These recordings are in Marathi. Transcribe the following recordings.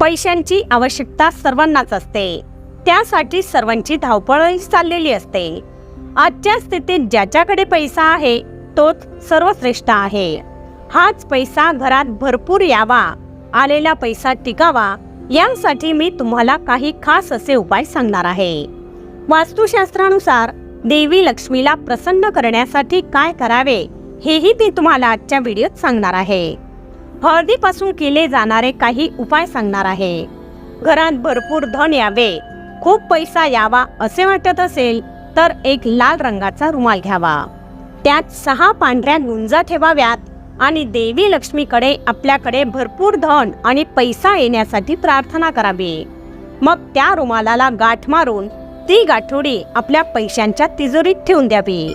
पैशांची आवश्यकता सर्वांनाच असते. त्यासाठी सर्वांची धावपळही चाललेली असते. आजच्या स्थितीत ज्याच्याकडे पैसा आहे तोच सर्वश्रेष्ठ आहे. हाच पैसा घरात भरपूर यावा आलेला पैसा टिकावा यासाठी मी तुम्हाला काही खास असे उपाय सांगणार आहे. वास्तुशास्त्रानुसार देवी लक्ष्मीला प्रसन्न करण्यासाठी काय करावे हेही ती तुम्हाला आजच्या व्हिडिओत सांगणार आहे. हळदीपासून केले जाणारे काही उपाय सांगणार आहे. घरात भरपूर धन यावे खूप पैसा यावा असे वाटत असेल तर एक लाल रंगाचा रुमाल घ्यावा. त्यात सहा पांढऱ्या गुंजा ठेवाव्यात आणि देवी लक्ष्मीकडे आपल्याकडे भरपूर धन आणि पैसा येण्यासाठी प्रार्थना करावी. मग त्या रुमालाला गाठ मारून ती गाठोडी आपल्या पैशांच्या तिजोरीत ठेवून द्यावी.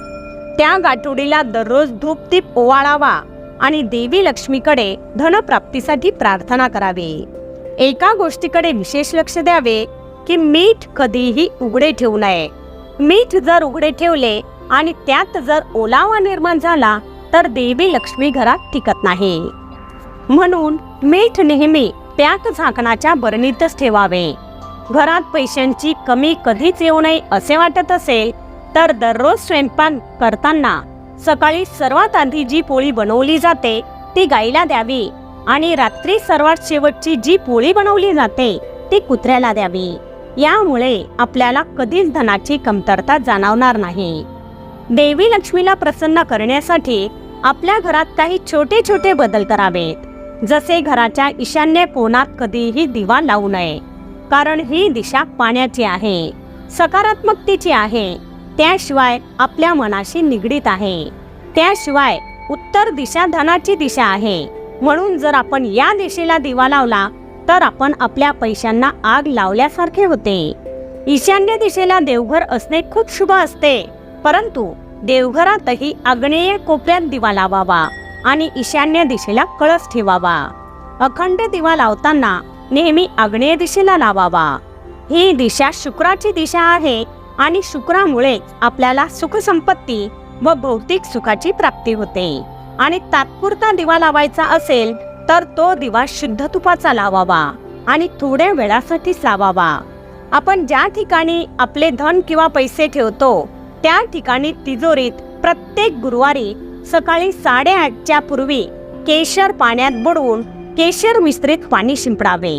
त्या गाठोडीला दररोज धूप दीप ओवाळावा आणि देवी लक्ष्मीकडे धनप्राप्तीसाठी प्रार्थना करावी. एका गोष्टीकडे विशेष लक्ष द्यावे की मीठ कधीही उघडे ठेवू नये. मीठ जर उघडे ठेवले आणि त्यात जर ओलावा निर्माण झाला तर देवी लक्ष्मी घरात टिकत नाही. म्हणून मीठ नेहमी पॅक झाकणाच्या बरणीतच ठेवावे. घरात पैशांची कमी कधीच येऊ नये असे वाटत असेल तर दररोज स्वयंपाक करताना सकाळी सर्वात आधी जी पोळी बनवली जाते ती गाईला द्यावी. आणि रात्री सर्वात शेवटची जी पोळी बनवली जाते ती कुत्र्याला द्यावी. यामुळे आपल्याला कधीच धनाची कमतरता जाणवणार नाही. देवी लक्ष्मीला प्रसन्न करण्यासाठी आपल्या घरात काही छोटे छोटे बदल करावेत. जसे घराच्या ईशान्य कोणात कधीही दिवा लावू नये. कारण ही दिशा पाण्याची आहे सकारात्मकतेची आहे. त्याशिवाय आपल्या मनाशी निगडीत आहे. त्याशिवाय उत्तर दिशा धनाची दिशा आहे. म्हणून जर आपण या दिशेला दिवा लावला तर आपण आपल्या पैशांना आग लावल्यासारखे होते. ईशान्य दिशेला देवघर असणे खूप शुभ असते. परंतु देवघरातही आग्नेय कोपऱ्यात दिवा लावावा आणि ईशान्य दिशेला कळस ठेवावा. अखंड दिवा लावताना नेहमी आग्नेय दिशेला लावावा. ही दिशा शुक्राची दिशा आहे आणि शुक्रामुळे आपल्याला सुखसंपत्ती व भौतिक सुखाची प्राप्ती होते. आणि तात्पुरता दिवा लावायचा असेल तर तो दिवा शुद्ध तुपाचा लावावा आणि थोड्या वेळासाठीच लावावा आपण ज्या ठिकाणी आपले धन किंवा पैसे ठेवतो त्या ठिकाणी तिजोरीत प्रत्येक गुरुवारी सकाळी साडेआठच्या पूर्वी केशर पाण्यात बुडवून केशर मिश्रित पाणी शिंपडावे.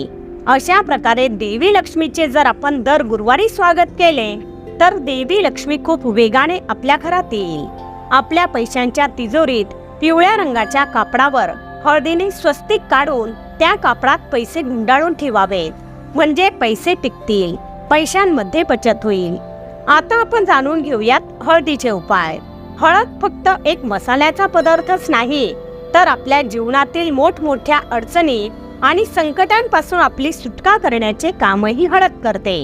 अशा प्रकारे देवी लक्ष्मीचे जर आपण दर गुरुवारी स्वागत केले तर देवी लक्ष्मी खूप वेगाने आपल्या घरात येईल. आपल्या पैशांच्या तिजोरीत पिवळ्या रंगाच्या कापडावर हळदीने स्वस्तिक काढून त्या कापडात पैसे गुंडाळून ठेवावेत. म्हणजे पैसे टिकतील पैशांमध्ये बचत होईल. आता आपण जाणून घेऊयात हळदीचे उपाय. हळद फक्त एक मसाल्याचा पदार्थच नाही तर आपल्या जीवनातील मोठमोठ्या अडचणी आणि संकटांपासून आपली सुटका करण्याचे कामही हळद करते.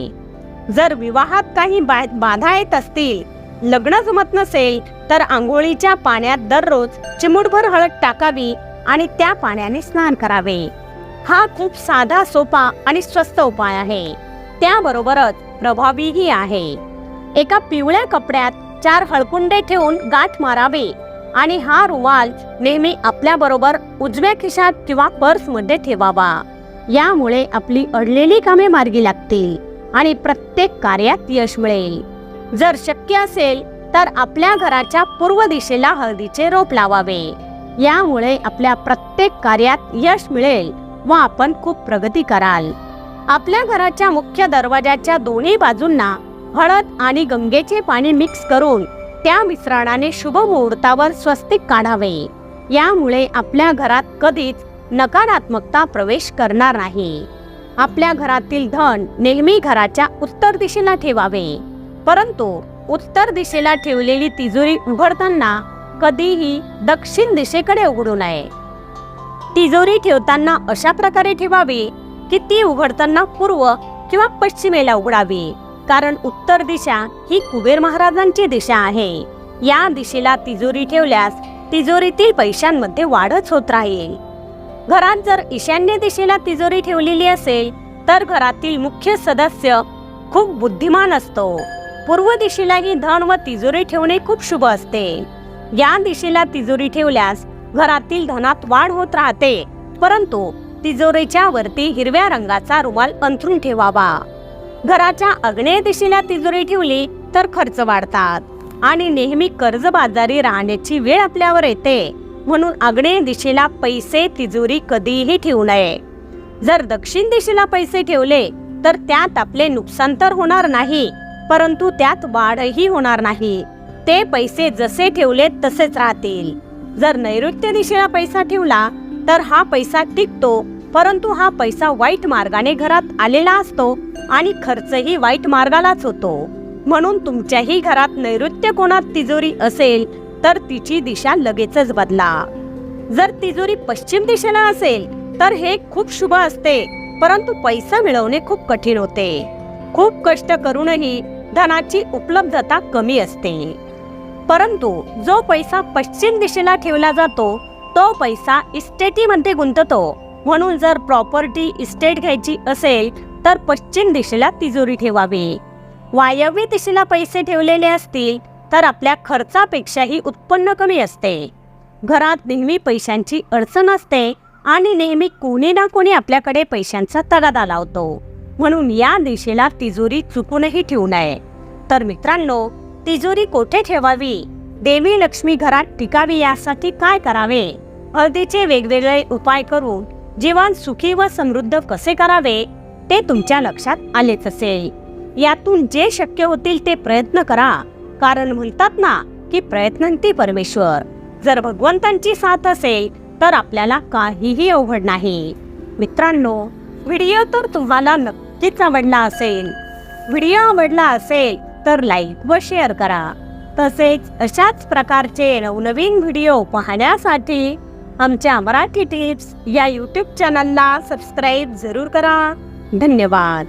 जर विवाहात काही बाधा येत असतील लग्न जमत नसेल तर आंघोळीच्या पाण्यात दररोज चिमुटभर हळद टाकावी आणि त्या पाण्याने स्नान करावे. हा खूप साधा सोपा आणि स्वस्त उपाय आहे. त्याबरोबरच प्रभावीही आहे. एका पिवळ्या कपड्यात चार हळकुंडे ठेवून गाठ मारावे आणि हा रुमाल नेहमी आपल्या बरोबर उजव्या खिशात किंवा पर्समध्ये ठेवावा. यामुळे आपली अडलेली कामे मार्गी लागतील. आणि प्रत्येक कार्यात यश मिळेल. जर शक्य असेल तर आपल्या घराच्या पूर्व दिशेला हळदीचे रोप लावावे. यामुळे आपल्या प्रत्येक कार्यात यश मिळेल व आपण खूप प्रगती कराल. आपल्या घराच्या मुख्य दरवाजाच्या दोन्ही बाजूंना हळद आणि गंगेचे पाणी मिक्स करून त्या मिश्रणाने शुभ मुहूर्तावर स्वस्तिक काढावे. यामुळे आपल्या घरात कधीच नकारात्मकता प्रवेश करणार नाही. आपल्या घरातील धन नेहमी घराच्या उत्तर दिशेला ठेवावे. परंतु उत्तर दिशेला ठेवलेली तिजोरी उघडताना कधीही दक्षिण दिशेकडे उघडू नये. तिजोरी ठेवताना अशा प्रकारे ठेवावी की ती उघडताना पूर्व किंवा पश्चिमेला उघडावी कारण उत्तर दिशा ही कुबेर महाराजांची दिशा आहे. या दिशेला तिजोरी ठेवल्यास तिजोरीतील पैशांमध्ये वाढच होत राहील. घरात जर ईशान्य दिशेला तिजोरी ठेवलेली असेल तर घरातील मुख्य सदस्य खूप बुद्धिमान असतो. पूर्व दिशेलाही धन व तिजोरी ठेवणे खूप शुभ असते. या दिशेला तिजोरी ठेवल्यास घरातील धनात वाढ होत राहते. परंतु तिजोरीच्या वरती हिरव्या रंगाचा रुमाल अंथरून ठेवावा. घराच्या आग्नेय दिशेला तिजोरी ठेवली तर खर्च वाढतात आणि नेहमी कर्जबाजारी राहण्याची वेळ आपल्यावर येते. म्हणून आग्नेय दिशेला पैसे तिजोरी कधीही ठेवू नये. जर दक्षिण दिशेला पैसे ठेवले तर त्यात आपले नुकसान तर होणार नाही परंतु त्यात वाढही होणार नाही. ते पैसे जसे ठेवले तसेच राहतील. जर नैऋत्य दिशेला पैसा ठेवला तर हा पैसा टिकतो परंतु हा पैसा वाईट मार्गाने घरात आलेला असतो आणि खर्चही वाईट मार्गालाच होतो. म्हणून तुमच्याही घरात नैऋत्य कोणात तिजोरी असेल तर तिची दिशा लगेचच बदला. जर तिजोरी पश्चिम दिशेला असेल तर हे खूप शुभ असते परंतु पैसा मिळवणे खूप कठीण होते. खूप कष्ट करूनही धनाची उपलब्धता कमी असते. परंतु जो पैसा पश्चिम दिशेला ठेवला जातो तो पैसा इस्टेटीमध्ये गुंततो. म्हणून जर प्रॉपर्टी इस्टेट घ्यायची असेल तर पश्चिम दिशेला तिजोरी ठेवावी. वायव्य दिशेला पैसे ठेवलेले असतील तर आपल्या खर्चापेक्षाही उत्पन्न कमी असते. घरात नेहमी पैशांची अडचण असते आणि नेहमी कोणी ना कोणी आपल्याकडे पैशांचा तगादा लावतो. म्हणून या दिशेला तिजोरी चुकूनही ठेवू नये. तर मित्रांनो तिजोरी कोठे ठेवावी? देवी लक्ष्मी घरात टिकावी यासाठी काय करावे? हळदीचे वेगवेगळे उपाय करून जीवन सुखी व समृद्ध कसे करावे? ते तुमच्या लक्षात आलेच असेल. यातून जे शक्य होतील ते प्रयत्न करा. कारण म्हणतात ना की प्रयत्नंती परमेश्वर. जर भगवंतांची साथ असेल तर आपल्याला काहीही अवघड नाही. मित्रांनो व्हिडिओ तर तुम्हाला नक्कीच आवडला असेल. व्हिडिओ आवडला असेल तर लाईक व शेअर करा. तसेच अशाच प्रकारचे नवनवीन व्हिडिओ पाहण्यासाठी आमच्या मराठी टिप्स या यूट्यूब चॅनलला सबस्क्राईब जरूर करा. धन्यवाद.